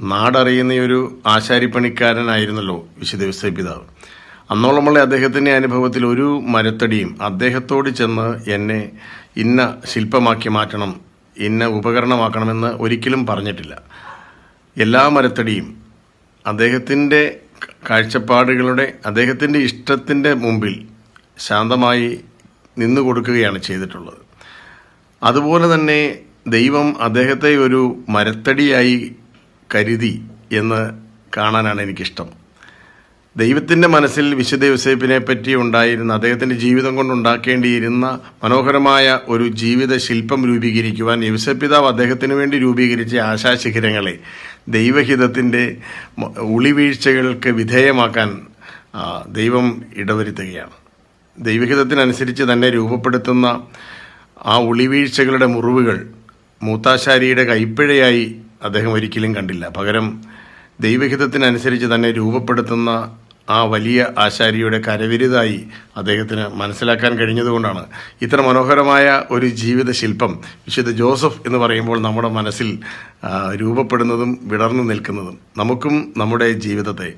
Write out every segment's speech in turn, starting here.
നാടറിയുന്ന ഒരു ആശാരിപ്പണിക്കാരനായിരുന്നല്ലോ വിശുദ്ധ യോസേപ്പ് പിതാവ്. അന്നോളമുള്ള അദ്ദേഹത്തിന്റെ അനുഭവത്തിൽ ഒരു മരത്തടിയും അദ്ദേഹത്തോട് ചെന്ന് എന്നെ ഇന്ന ശില്പമാക്കി മാറ്റണം ഇന്ന ഉപകരണമാക്കണമെന്ന് ഒരിക്കലും പറഞ്ഞിട്ടില്ല. എല്ലാ മരത്തടിയും അദ്ദേഹത്തിന്റെ കാഴ്ചപ്പാടുകളുടെ അദ്ദേഹത്തിന്റെ ഇഷ്ടത്തിന്റെ മുമ്പിൽ ശാന്തമായി നിന്നു കൊടുക്കുകയാണ് ചെയ്തിട്ടുള്ളത്. അതുപോലെ തന്നെ ദൈവം അദ്ദേഹത്തെ ഒരു മരത്തടിയായി കരുതി എന്ന് കാണാനാണ് എനിക്കിഷ്ടം. ദൈവത്തിന്റെ മനസ്സിൽ വിശുദ്ധ യുസേപ്പിനെ പറ്റി ഉണ്ടായിരുന്ന അദ്ദേഹത്തിന്റെ ജീവിതം കൊണ്ടുണ്ടാക്കേണ്ടിയിരുന്ന മനോഹരമായ ഒരു ജീവിത ശില്പം രൂപീകരിക്കുവാൻ യോസേപ്പ് പിതാവ് അദ്ദേഹത്തിന് വേണ്ടി രൂപീകരിച്ച ആശാശിഖരങ്ങളെ ദൈവഹിതത്തിന്റെ ഉളിവീഴ്ചകൾക്ക് വിധേയമാക്കാൻ ദൈവം ഇടവരുത്തുകയാണ്. ദൈവഹിതത്തിനനുസരിച്ച് തന്നെ രൂപപ്പെടുത്തുന്ന ആ ഉളിവീഴ്ചകളുടെ മുറിവുകൾ മൂത്താശാരിയുടെ കൈപ്പിഴയായി അദ്ദേഹം ഒരിക്കലും കണ്ടില്ല. പകരം ദൈവഹിതത്തിനനുസരിച്ച് തന്നെ രൂപപ്പെടുത്തുന്ന ആ വലിയ ആശാരിയുടെ കരവിരുതായി അദ്ദേഹത്തിന് മനസ്സിലാക്കാൻ കഴിഞ്ഞതുകൊണ്ടാണ്. ഇത്ര മനോഹരമായ ഒരു ജീവിത ശില്പം വിശുദ്ധ ജോസഫ് എന്ന് പറയുമ്പോൾ നമ്മുടെ മനസ്സിൽ രൂപപ്പെടുന്നതും വിടർന്നു നിൽക്കുന്നതും നമുക്കും നമ്മുടെ ജീവിതത്തെ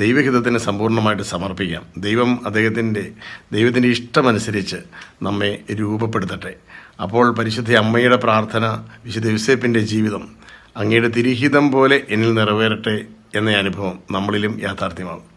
ദൈവഹിതത്തിന് സമ്പൂർണമായിട്ട് സമർപ്പിക്കാം. ദൈവം അദ്ദേഹത്തിന്റെ ദൈവത്തിന്റെ ഇഷ്ടമനുസരിച്ച് നമ്മെ രൂപപ്പെടുത്തട്ടെ. അപ്പോൾ പരിശുദ്ധ അമ്മയുടെ പ്രാർത്ഥന വിശുദ്ധ യുസേപ്പിന്റെ ജീവിതം അങ്ങയുടെ തിരിഹിതം പോലെ എന്നിൽ നിറവേറട്ടെ എന്ന അനുഭവം നമ്മളിലും യാഥാർത്ഥ്യമാകും.